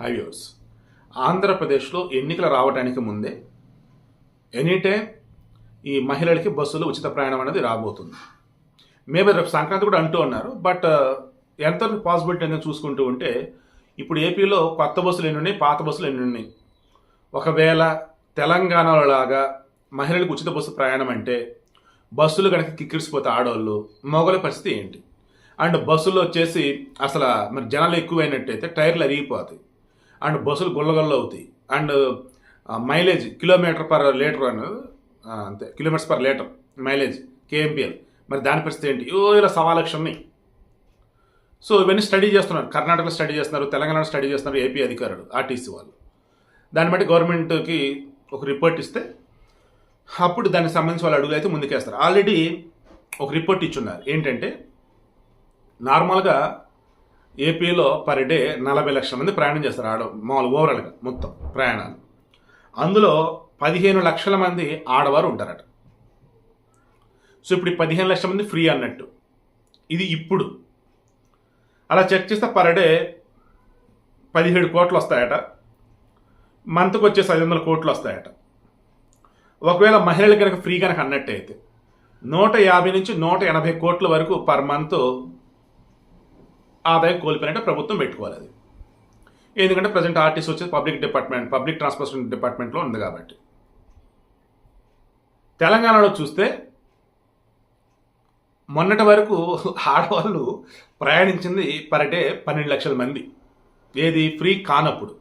హైవ్యూర్స్ ఆంధ్రప్రదేశ్లో ఎన్నికలు రావడానికి ముందే ఎనీ టైం ఈ మహిళలకి బస్సులు ఉచిత ప్రయాణం అనేది రాబోతుంది. మేబీ రేపు సంక్రాంతి కూడా అంటూ ఉన్నారు బట్ ఎంత పాసిబిలిటీ అనేది చూసుకుంటూ ఉంటే ఇప్పుడు ఏపీలో కొత్త బస్సులు ఎన్ని ఉన్నాయి పాత బస్సులు ఎన్ని ఉన్నాయి? ఒకవేళ తెలంగాణలో లాగా మహిళలకు ఉచిత బస్సు ప్రయాణం అంటే బస్సులు కనుక కిక్కిరిసిపోతే ఆడవాళ్ళు మొగల పరిస్థితి ఏంటి? అండ్ బస్సులో వచ్చేసి అసలు మరి జనాలు ఎక్కువైనట్టయితే టైర్లు అరిగిపోతాయి. అండ్ బస్సులు గుల్లగొల్ల అవుతాయి. And mileage kilometre per litre అని అంతే kilometres per litre mileage KMPL. మరి దాని పరిస్థితి ఏంటి? ఓ ఇలా సవాలక్షలు ఉన్నాయి. సో ఇవన్నీ స్టడీ చేస్తున్నారు. కర్ణాటకలో స్టడీ చేస్తున్నారు తెలంగాణలో స్టడీ చేస్తున్నారు ఏపీ అధికారులు ఆర్టీసీ వాళ్ళు. దాన్ని బట్టి గవర్నమెంట్కి ఒక రిపోర్ట్ ఇస్తే అప్పుడు దానికి సంబంధించి వాళ్ళు అడుగులు అయితే ముందుకేస్తారు. ఆల్రెడీ ఒక రిపోర్ట్ ఇచ్చున్నారు. ఏంటంటే నార్మల్గా ఏపీలో పర్ డే నలభై లక్షల మంది ప్రయాణం చేస్తారు ఆడ మామూలు ఓవరాల్గా మొత్తం ప్రయాణాలు. అందులో పదిహేను లక్షల మంది ఆడవారు ఉంటారట. సో ఇప్పుడు ఈ పదిహేను లక్షల మంది ఫ్రీ అన్నట్టు. ఇది ఇప్పుడు. అలా చెక్ చేస్తే పర్ డే పదిహేడు కోట్లు వస్తాయట. మంత్కి వచ్చేసి ఐదు వందల కోట్లు వస్తాయట. ఒకవేళ మహిళలు కనుక ఫ్రీ కనుక అన్నట్టయితే నూట యాభై నుంచి నూట ఎనభై కోట్ల వరకు పర్ మంత్ ఆదాయం కోల్పోయినట్టు ప్రభుత్వం పెట్టుకోవాలి అది. ఎందుకంటే ప్రజెంట్ ఆర్టీసీ వచ్చేసి పబ్లిక్ డిపార్ట్మెంట్ పబ్లిక్ ట్రాన్స్పోర్టేషన్ డిపార్ట్మెంట్లో ఉంది కాబట్టి. తెలంగాణలో చూస్తే మొన్నటి వరకు ఆడవాళ్ళు ప్రయాణించింది పర్ డే పన్నెండు లక్షల మంది. ఏది? ఫ్రీ కానప్పుడు.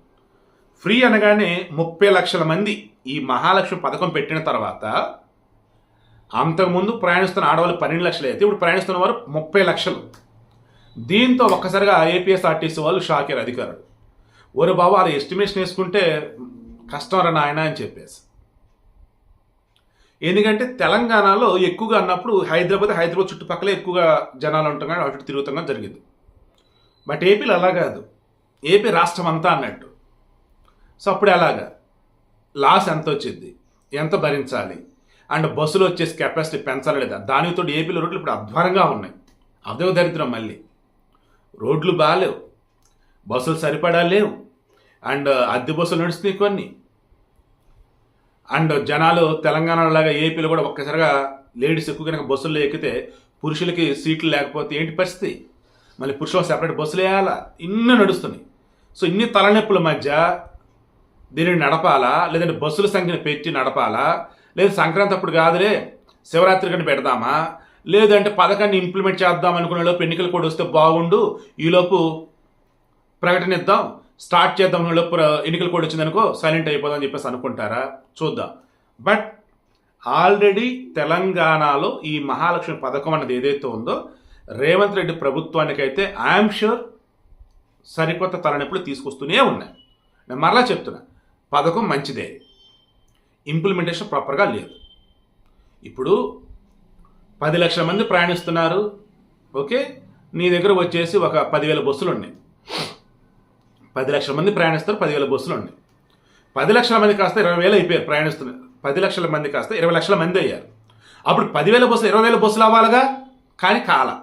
ఫ్రీ అనగానే ముప్పై లక్షల మంది ఈ మహాలక్ష్మి పథకం పెట్టిన తర్వాత అంతకుముందు ప్రయాణిస్తున్న ఆడవాళ్ళు పన్నెండు లక్షలు అయితే ఇప్పుడు ప్రయాణిస్తున్న వారు ముప్పై లక్షలు. దీంతో ఒక్కసారిగా ఏపీఎస్ఆర్టీసీ వాళ్ళు షాక్ అయ్యారు అధికారులు. ఒరు బాబు వాళ్ళు ఎస్టిమేషన్ వేసుకుంటే కష్టం రా నాయన అని చెప్పేసి. ఎందుకంటే తెలంగాణలో ఎక్కువగా అన్నప్పుడు హైదరాబాద్ హైదరాబాద్ చుట్టుపక్కల ఎక్కువగా జనాలు ఉంటాం కానీ అటు తిరుగుతాం జరిగింది. బట్ ఏపీలో అలా కాదు. ఏపీ రాష్ట్రం అంతా అన్నట్టు. సో అప్పుడు ఎలాగా లాస్ ఎంత వచ్చింది? ఎంత భరించాలి? అండ్ బస్సులు వచ్చేసి కెపాసిటీ పెంచాలి లేదా? దానితో ఏపీలో రోడ్లు ఇప్పుడు అధ్వానంగా ఉన్నాయి. అదే దరిద్రం మళ్ళీ. రోడ్లు బాగాలేవు. బస్సులు సరిపడా లేవు. అండ్ అద్దె బస్సులు నడుస్తున్నాయి కొన్ని. అండ్ జనాలు తెలంగాణలాగా ఏపీలో కూడా ఒక్కసారిగా లేడీస్ ఎక్కువ కనుక బస్సుల్లో ఎక్కితే పురుషులకి సీట్లు లేకపోతే ఏంటి పరిస్థితి? మళ్ళీ పురుషులు సెపరేట్ బస్సులు వేయాలా? ఇన్ని నడుస్తున్నాయి. సో ఇన్ని తలనొప్పుల మధ్య దీనిని నడపాలా? లేదంటే బస్సుల సంఖ్యను పెట్టి నడపాలా? లేదా సంక్రాంతి అప్పుడు కాదులే. శివరాత్రి కంటే పెడదామా? లేదంటే పథకాన్ని ఇంప్లిమెంట్ చేద్దాం అనుకునే లోపు ఎన్నికలు కూడా వస్తే బాగుండు. ఈలోపు ప్రకటన ఇద్దాం స్టార్ట్ చేద్దాం అనే లోపు ఎన్నికలు కూడా వచ్చిందనుకో సైలెంట్ అయిపోదాం అని చెప్పేసి అనుకుంటారా? చూద్దాం. బట్ ఆల్రెడీ తెలంగాణలో ఈ మహాలక్ష్మి పథకం అన్నది ఏదైతే ఉందో రేవంత్ రెడ్డి ప్రభుత్వానికైతే ఐఎమ్ షూర్ సరికొత్త తలనొప్పులు తీసుకొస్తూనే ఉన్నాయి. నేను మరలా చెప్తున్నా పథకం మంచిదే. ఇంప్లిమెంటేషన్ ప్రాపర్గా లేదు. ఇప్పుడు పది లక్షల మంది ప్రయాణిస్తున్నారు. ఓకే? నీ దగ్గర వచ్చేసి ఒక పదివేల బస్సులు ఉన్నాయి. పది లక్షల మంది ప్రయాణిస్తారు పదివేల బస్సులు ఉన్నాయి. పది లక్షల మంది కాస్త ఇరవై వేలు అయిపోయారు ప్రయాణిస్తున్నారు పది లక్షల మంది కాస్త ఇరవై లక్షల మంది అయ్యారు. అప్పుడు పదివేల బస్సులు ఇరవై వేల బస్సులు అవ్వాలిగా? కానీ కాల.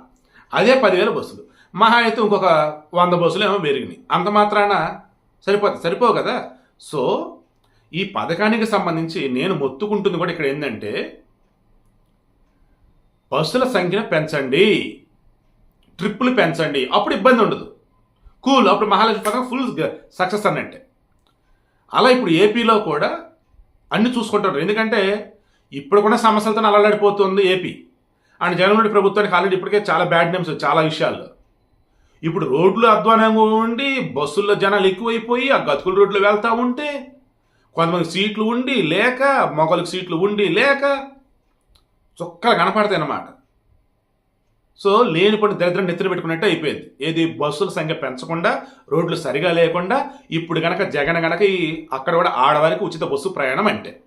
అదే పదివేల బస్సులు. మహా అయితే ఇంకొక వంద బస్సులు ఏమో పెరిగినాయి. అంత మాత్రాన సరిపోతుంది సరిపోవు కదా? సో ఈ పథకానికి సంబంధించి నేను మొత్తుకుంటుంది కూడా ఇక్కడ ఏంటంటే బస్సుల సంఖ్యను పెంచండి. ట్రిప్పులు పెంచండి. అప్పుడు ఇబ్బంది ఉండదు. కూల్. అప్పుడు మహాలక్ష్మి పథకం ఫుల్ సక్సెస్ అన్నట్టే. అలా ఇప్పుడు ఏపీలో కూడా అన్ని చూసుకుంటారు. ఎందుకంటే ఇప్పుడు కూడా సమస్యలతో అలలాడిపోతుంది ఏపీ. అండ్ జగన్మోహన్ రెడ్డి ప్రభుత్వానికి ఆల్రెడీ ఇప్పటికే చాలా బ్యాడ్ నేమ్స్ చాలా విషయాల్లో. ఇప్పుడు రోడ్లు అధ్వానంగా ఉండి బస్సుల్లో జనాలు ఎక్కువైపోయి ఆ గతుకుల రోడ్లు వెళ్తూ ఉంటే కొంతమంది సీట్లు ఉండి లేక మొగలకు సీట్లు ఉండి లేక చుక్కలు కనపడతాయి అన్నమాట. సో లేని పని దరిద్రం నెత్తిన పెట్టుకున్నట్టు అయిపోయింది. ఏది బస్సుల సంఖ్య పెంచకుండా రోడ్లు సరిగా లేకుండా ఇప్పుడు గనక జగన్ గనక ఈ అక్కడ కూడా ఆడవారికి ఉచిత బస్సు ప్రయాణం అంటే.